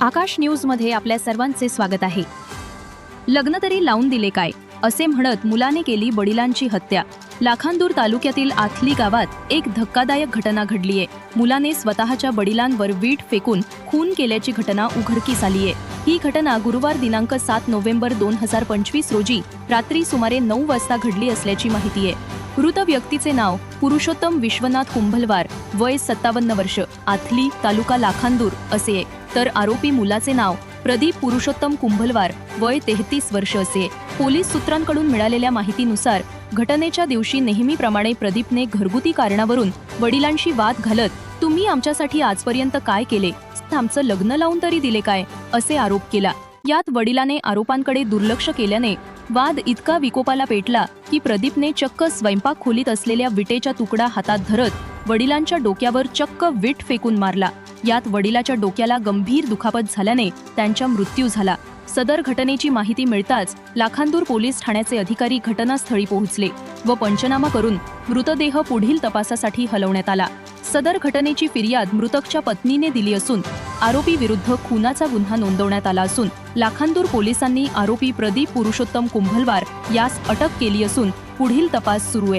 आकाश न्यूजमध्ये आपल्या सर्वांचे स्वागत आहे. लग्न तरी लावून दिले काय? असे म्हणत मुलाने केली वडिलांची हत्या. लाखांदूर तालुक्यातील आथली गावात एक धक्कादायक घटना घडलीये. मुलाने स्वतःच्या वडिलांवर वीट फेकून खून केल्याची घटना उघडकीस आलीये. ही घटना गुरुवार दिनांक सात नोव्हेंबर दोन हजार पंचवीस रोजी रात्री सुमारे नऊ वाजता घडली असल्याची माहिती आहे. मृत व्यक्तीचे नाव पुरुषोत्तम विश्वनाथ कुंभलवार वय सत्तावन्न वर्ष आथली तालुका लाखांदूर असे आहे. तर आरोपी मुलाचे नाव प्रदीप पुरुषोत्तम कुंभलवार वय तेहतीस वर्ष असे. पोलीस सूत्रांकडून मिळालेल्या माहितीनुसार घटनेच्या दिवशी नेहमीप्रमाणे प्रदीपने घरगुती कारणावरून वडिलांशी वाद घालत तुम्ही आमच्यासाठी आजपर्यंत काय केले? आमचं लग्न लावून तरी दिले काय? असे आरोप केला. यात वडिलाने आरोपांकडे दुर्लक्ष केल्याने वाद इतका विकोपाला पेटला की प्रदीपने चक्क स्वयंपाक खोलीत असलेल्या विटेचा तुकडा हातात धरत वडिलांच्या डोक्यावर चक्क विट फेकून मारला. यात वडिलाच्या डोक्याला गंभीर दुखापत झाल्याने त्यांचा मृत्यू झाला. सदर घटनेची माहिती मिळताच लाखांदूर पोलीस ठाण्याचे अधिकारी घटनास्थळी पोहोचले व पंचनामा करून मृतदेह पुढील तपासासाठी हलवण्यात आला. सदर घटनेची फिर्याद मृतकच्या पत्नीने दिली असून आरोपी विरुद्ध खुनाचा गुन्हा नोंदवण्यात आला असून लाखांदूर पोलिसांनी आरोपी प्रदीप पुरुषोत्तम कुंभलवार यास अटक केली असून पुढील तपास सुरू आहे.